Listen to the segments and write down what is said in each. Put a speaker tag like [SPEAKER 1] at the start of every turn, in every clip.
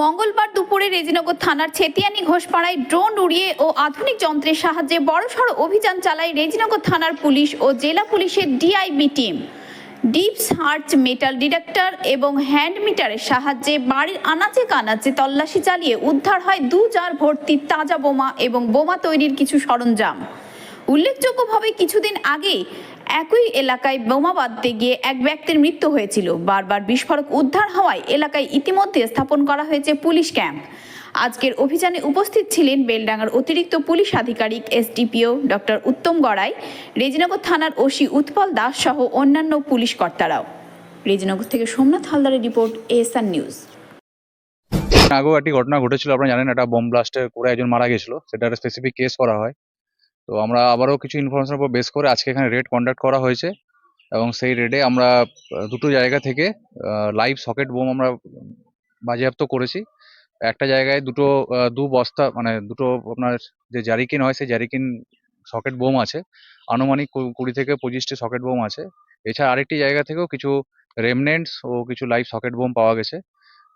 [SPEAKER 1] মঙ্গলবার দুপুরে রেজিনগর থানার ছেতিয়ানি ঘোষপাড়ায় ড্রোন উড়িয়ে ও আধুনিক যন্ত্রের সাহায্যে বড়সড় অভিযান চালায় রেজিনগর থানার পুলিশ ও জেলা পুলিশের DIB team deep search metal detector এবং হ্যান্ড মিটারের সাহায্যে বাড়ির আনাচে কানাচে তল্লাশি চালিয়ে উদ্ধার হয় দু জার ভর্তি তাজা বোমা এবং বোমা তৈরির কিছু সরঞ্জাম। উল্লেখযোগ্যভাবে কিছুদিন আগে একই এলাকায় বোমা বাঁধতে গিয়ে এক ব্যক্তির মৃত্যু হয়েছিল। বারবার বিস্ফোরক উদ্ধার হওয়ায় এলাকায় ইতিমধ্যে স্থাপন করা হয়েছে পুলিশ ক্যাম্প। আজকের অভিযানে উপস্থিত ছিলেন বেলডাঙ্গার অতিরিক্ত পুলিশ আধিকারিক এসডিপিও ডক্টর উত্তম গড়াই, রেজিনগর থানার ওসি উৎপল দাস সহ অন্যান্য পুলিশ কর্তারাও। রেজিনগর থেকে সোমনাথ হালদারের রিপোর্ট এএসআর নিউজ।
[SPEAKER 2] আগেও একটি ঘটনা ঘটেছিল, আপনারা জানেন, একটা বোম ব্লাস্টে করে একজন মারা গেছিল। সেটা একটা স্পেসিফিক কেস করা হয়। তো আমরা আবারও কিছু ইনফরমেশনের উপর বেস করে আজকে এখানে রেড কন্ডাক্ট করা হয়েছে এবং সেই রেডে আমরা দুটো জায়গা থেকে লাইভ সকেট বোম আমরা বাজেয়াপ্ত করেছি। একটা জায়গায় দুটো দু বস্তা মানে দুটো আপনার যে জারিকিন হয় সেই জারিকিন সকেট বোম আছে। আনুমানিক কুড়ি থেকে পঁচিশটি সকেট বোম আছে। এছাড়া আরেকটি জায়গা থেকেও কিছু রেমনেন্টস ও কিছু লাইভ সকেট বোম পাওয়া গেছে।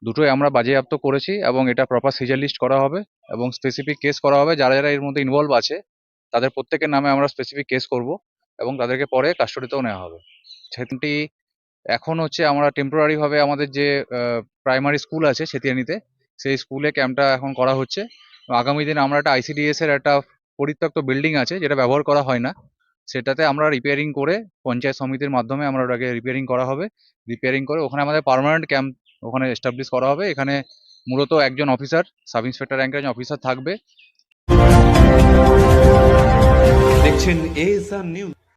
[SPEAKER 2] দুটোই আমরা বাজেয়াপ্ত করেছি এবং এটা প্রপার সিজার লিস্ট করা হবে এবং স্পেসিফিক কেস করা হবে। যারা যারা এর মধ্যে ইনভলভ আছে তাদের প্রত্যেকের নামে আমরা স্পেসিফিক কেস করব এবং তাদেরকে পরে কাস্টডিতেও নেওয়া হবে। সেটি এখন হচ্ছে আমরা টেম্পোরারি ভাবে আমাদের যে প্রাইমারি স্কুল আছে সেতিয়ানিতে সেই স্কুলে ক্যাম্পটা এখন করা হচ্ছে। আগামী দিনে আমরা একটা আইসিডিএস এর একটা পরিত্যক্ত বিল্ডিং আছে, যেটা ব্যবহার করা হয় না। সেটাতে আমরা রিপেয়ারিং করে পঞ্চায়েত সমিতির মাধ্যমে আমরা ওটাকে রিপেয়ারিং করা হবে। রিপেয়ারিং করে ওখানে আমাদের পার্মানেন্ট ক্যাম্প ওখানে এস্টাবলিশ করা হবে। এখানে মূলত একজন অফিসার সাব ইন্সপেক্টর র্যাঙ্কের একজন অফিসার থাকবে।
[SPEAKER 3] watching Asia News.